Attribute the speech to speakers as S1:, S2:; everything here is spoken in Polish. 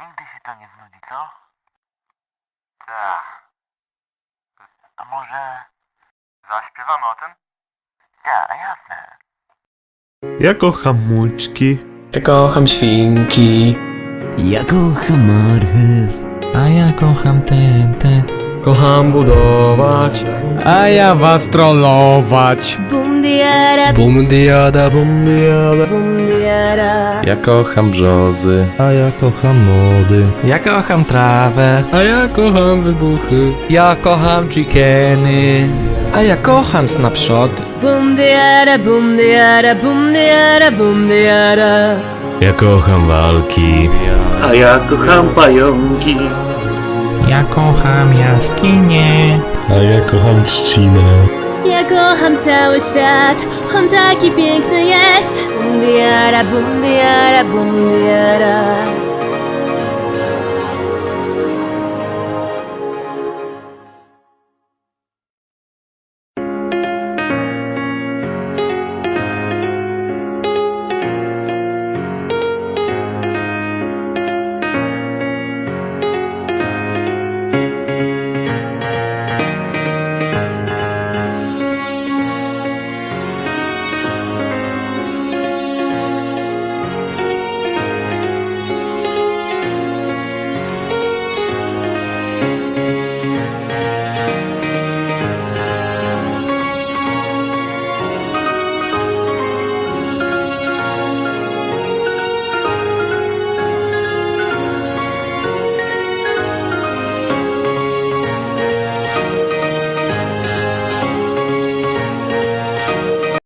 S1: Nigdy się to nie znudzi, co? Tak. A może... Zaśpiewamy o tym? Tak, jasne.
S2: Ja kocham mućki.
S3: Ja kocham świnki.
S4: Ja kocham marchew, a ja kocham tętę.
S2: Kocham budować.
S5: A ja was trollować.
S6: Bum diara,
S3: Bum diada.
S2: Bum diada.
S6: bum diara.
S3: Ja kocham brzozy.
S4: A ja kocham mody.
S5: Ja kocham trawę.
S3: A ja kocham wybuchy.
S4: Ja kocham chickeny.
S5: A ja kocham snapshot.
S6: Bum diara, bum diara, bum diara, bum diara.
S2: Ja kocham walki.
S7: A ja kocham pająki.
S5: Ja kocham jaskinie.
S8: A ja kocham trzcinę.
S6: Ja kocham cały świat, on taki piękny jest. Bum diara, bum diara, bum diara.